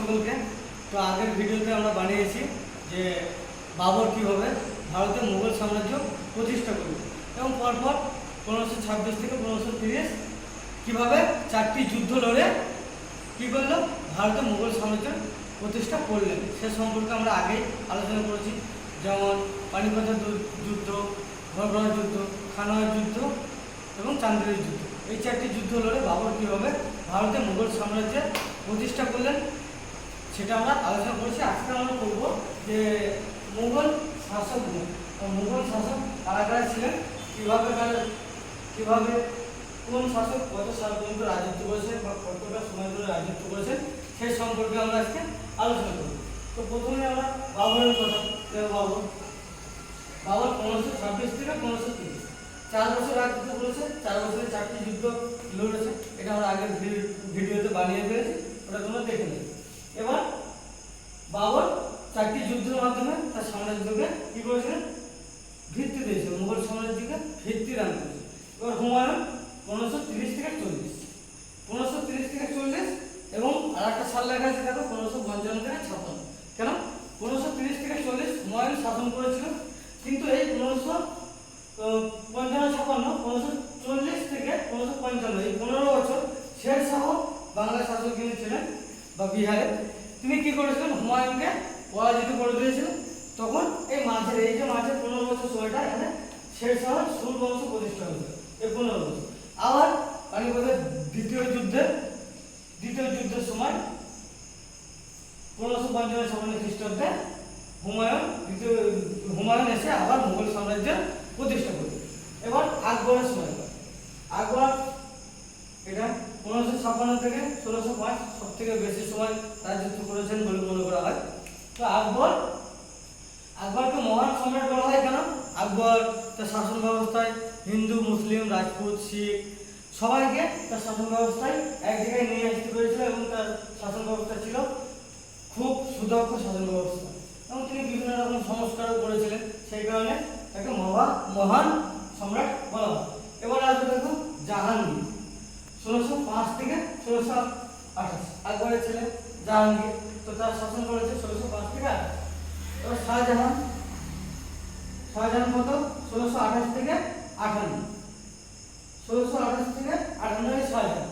সকলকে তো আগের ভিডিওতে আমরা বানিয়েছি যে বাবর কীভাবে ভারতে মুঘল সাম্রাজ্য প্রতিষ্ঠা করবে এবং পরপর পনেরোশো ছাব্বিশ থেকে পনেরোশো তিরিশ কীভাবে চারটি যুদ্ধ লড়ে, কী করল ভারতে মুঘল সাম্রাজ্য প্রতিষ্ঠা করলেন। সে সম্পর্কে আমরা আগেই আলোচনা করেছি, যেমন পানিপথের যুদ্ধ ঘরগড়া যুদ্ধ খানোয়ার যুদ্ধ এবং চান্দিরের যুদ্ধ। এই চারটি যুদ্ধ লড়ে বাবর কীভাবে ভারতে মুঘল সাম্রাজ্যের প্রতিষ্ঠা করলেন সেটা আমরা আলোচনা করেছি। আজকে আমরা করব যে মুঘল শাসক মুঘল শাসক কারা কারা ছিলেন? কীভাবে কীভাবে, কোন শাসক কত সাল পর্যন্ত রাজত্ব করেছেন বা কতটা সময় ধরে রাজত্ব করেছেন সেই সম্পর্কে আমরা আজকে আলোচনা করব। তো প্রথমে আমরা বাবরের কথা বাবর বাবর পনেরোশো ছাব্বিশ থেকে পনেরোশো তিরিশ। চার বছর রাজত্ব করেছে, চার বছরে চারটি যুদ্ধ লড়েছে। এটা আমরা আগের ভিডিওতে বানিয়ে ফেলেছি, ওটা তোমরা দেখে নেবে। এবার বাবর চারটি যুদ্ধের মাধ্যমে তার সাম্রাজ্যকে কি করেছিলেন ভিত্তি দিয়েছে মুঘল সাম্রাজ্যকে ভিত্তি দান করেছে। এবার হুমায়ুন পনেরোশো তিরিশ থেকে চল্লিশ। পনেরোশো তিরিশ থেকে চল্লিশ এবং আর একটা সাল লেখা আছে, দেখো, পনেরোশো পঞ্চান্ন থেকে ছাপ্পান্ন। কেন? পনেরোশো তিরিশ থেকে চল্লিশ হুমায়ুন শাসন করেছিল। কিন্তু এই পনেরোশো পঞ্চান্ন, ছাপ্পান্ন, পনেরোশো চল্লিশ থেকে পনেরোশো পঞ্চান্ন, এই পনেরো বছর শের শাহ বাংলা শাসক যিনি ছিলেন বা বিহারে। তিনি কি করেছিলেন হুমায়ুনকে পরাজিত করে দিয়েছিলেন তখন এই মাঝের এই যে মাঝের পনেরো বছর সময়টা এখানে শের শাহ সুর বংশ প্রতিষ্ঠা হয়েছিল এই পনেরো বছর। আবার পানিপথের দ্বিতীয় যুদ্ধে, দ্বিতীয় যুদ্ধের সময় পনেরোশো পঞ্চান্ন ছাপান্ন খ্রিস্টাব্দে হুমায়ুন, দ্বিতীয় হুমায়ুন এসে আবার মুঘল সাম্রাজ্যের প্রতিষ্ঠা করবে এবার আকবরের সময়। আকবর পনেরোশো ছাপ্পান্ন থেকে ষোলোশো পাঁচ সব থেকে বেশি সময় রাজত্ব করেছেন বলে মনে করা হয়। তো আকবর, আকবরকে মহান সম্রাট বলা হয় কেন? আকবর তার শাসন ব্যবস্থায় হিন্দু, মুসলিম, রাজপুত, শিখ সবাইকে তার শাসন ব্যবস্থায় এক জায়গায় নিয়ে আসতে পেরেছিল এবং তার শাসন ব্যবস্থা ছিল খুব সুদক্ষ শাসন ব্যবস্থা। এবং তিনি বিভিন্ন রকম সংস্কারও করেছিলেন, সেই কারণে তাকে মহা মহান সম্রাট বলা হয়। এবার আসবে দেখো জাহাঙ্গীর। ষোলোশো পাঁচ থেকে ষোলোশো আঠাশ। আকবরের ছেলে জাহাঙ্গীর। তো তার শাসন করেছে ষোলোশো পাঁচ থেকে আঠাশ। এবার শাহজাহান শাহজাহান কত? ষোলোশো আঠাশ থেকে আঠান্ন। ষোলোশো আঠাশ থেকে আঠান্ন শাহজাহান।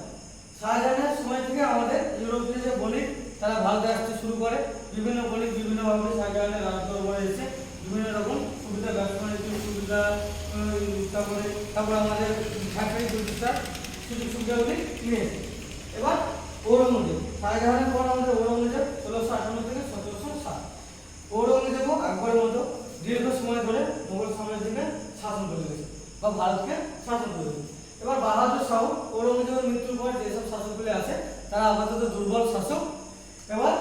শাহজাহানের সময় থেকে আমাদের ইউরোপীয় যে বণিক, তারা ভারতে আসতে শুরু করে। বিভিন্ন বণিক বিভিন্নভাবে শাহজাহানের রাজদরবারে এসে বিভিন্ন রকম সুবিধা ব্যবসা সুবিধা তারপরে তারপরে আমাদের ঢাকায় দুর্যোগটা সুযোগ সুবিধাগুলি নিয়ে এসে এবার ঔরঙ্গজেব শাহজাহানের পর আমাদের ঔরঙ্গজেব ষোলোশো আটান্ন থেকে সতেরোশো সাত ঔরঙ্গজেবও আকবরের মতো দীর্ঘ সময় ধরে মোগল সাম্রাজ্যকে শাসন করে গেছে বা ভারতকে শাসন করে গেছে এবার বাহাদুর শাহ ঔরঙ্গজেবের মৃত্যুর পর যেসব শাসকগুলি আছে তারা আপাতত দুর্বল শাসক এবার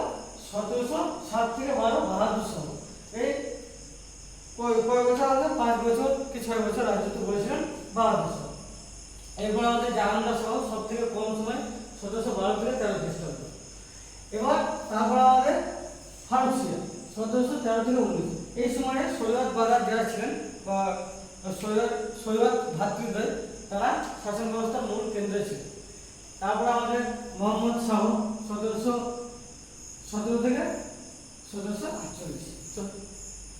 সতেরোশো সাত থেকে বারো বাহাদুর শাহ এই কয় বছর আগে? পাঁচ বছর কি ছয় বছর রাজত্ব করেছিলেন? বাহাদুর শাহ এরপর আমাদের জাহাঙ্গীর শাহ সব থেকে কম সময় সতেরোশো বারো থেকে তেরো খ্রিস্টাব্দ। এবার তারপর আমাদের ফারুক সতেরোশো তেরো থেকে উনিশ। এই সময়ে সৈয়দ বাজার যারা ছিলেন বা সৈয়দ সৈয়দ ভাতৃদ্বয়, তারা শাসন ব্যবস্থার মূল কেন্দ্রে ছিল তারপর আমাদের মোহাম্মদ শাহ, সতেরোশো, সতেরো থেকে সতেরোশো আটচল্লিশ।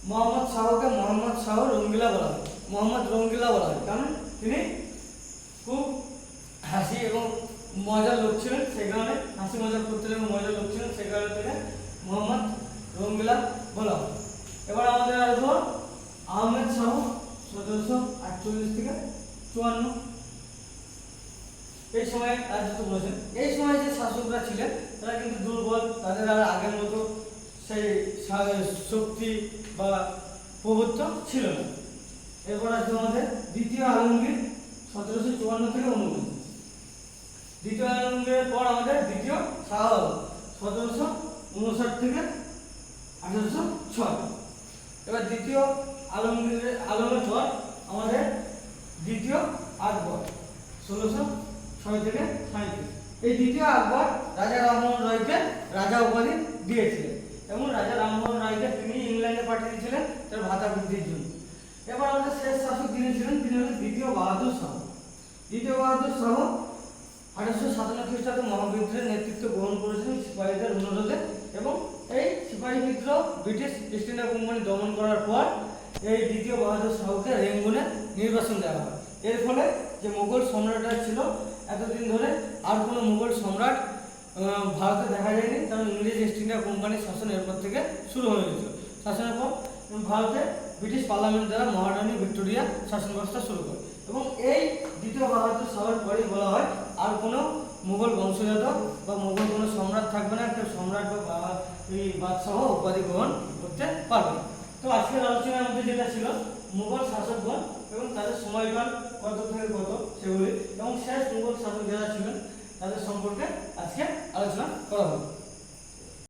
মোহাম্মদ শাহকে মোহাম্মদ শাহ রঙ্গিলা বলা হয়। মোহাম্মদ রঙ্গিলা বলা হয়। কারণ তিনি খুব হাসি এবং মজার লোক ছিলেন সেই কারণে হাসি মজা করতে এবং মজার লোক ছিলেন সেই কারণে তাকে মোহাম্মদ রঙ্গিলা বলা এবার আমাদের আসব আহমেদ শাহ, সতেরোশো আটচল্লিশ থেকে চুয়ান্ন। এই সময় রাজত্ব করেছেন। এই সময় যে শাসকরা ছিলেন, তারা কিন্তু দুর্বল, তাদের আর আগের মতো সেই শক্তি বা প্রভুত্ব ছিল না। এরপর আসবে আমাদের দ্বিতীয় আলমগীর সতেরোশো চুয়ান্ন থেকে উনপঞ্চাশ দ্বিতীয় আলমগীরের পর আমাদের দ্বিতীয় শাহ সতেরোশো উনষাট থেকে আঠারোশো ছয়। এবার দ্বিতীয় আলমগীরের আলমের পর আমাদের দ্বিতীয় আকবর, ষোলোশো ছয় থেকে সাঁত্রিশ এই দ্বিতীয় আকবর রাজা রামমোহন রায়কে রাজা উপাধি দিয়েছিলেন এবং রাজা রামমোহন রায়কে তিনি ইংল্যান্ডে পাঠিয়ে দিয়েছিলেন তার ভাতা বৃদ্ধির জন্য। এবার আমাদের শেষ শাসক যিনি ছিলেন, তিনি হলেন দ্বিতীয় বাহাদুর শাহ। দ্বিতীয় বাহাদুর শাহ আঠারোশো সাতান্ন খ্রিস্টাব্দে মহাবিদ্রোহের নেতৃত্ব গ্রহণ করেছিলেন সিপাহীদের অনুরোধে এবং এই সিপাহী বিদ্রোহ ব্রিটিশ ইস্ট ইন্ডিয়া কোম্পানি দমন করার পর এই দ্বিতীয় বাহাদুর শাহকে রেঙ্গুনে নির্বাচন দেওয়া হয়। এর ফলে যে মুঘল সম্রাটরা ছিল, এতদিন ধরে আর কোনো মুঘল সম্রাট ভারতে দেখা যায়নি। কারণ ইংরেজ ইস্ট ইন্ডিয়া কোম্পানির শাসন এরপর থেকে শুরু হয়ে গেছিল শাসনের পর ভারতে ব্রিটিশ পার্লামেন্ট দ্বারা মহারানী ভিক্টোরিয়া শাসন ব্যবস্থা শুরু করে। এবং এই দ্বিতীয় বাহাদুর শাহের পরেই বলা হয়, আর কোনো মুঘল বংশজাত বা মুঘল কোনো সম্রাট থাকবে না কেউ সম্রাট বা বা- বাদশাহ উপাধি গ্রহণ করতে পারবে। তো আজকের আলোচনার মধ্যে যেটা ছিল, মুঘল শাসকগণ এবং তাদের সময়কাল কত থেকে কত সেগুলি, এবং শেষ মুঘল শাসক যারা ছিলেন, তাদের সম্পর্কে আজকে আলোচনা করা হলো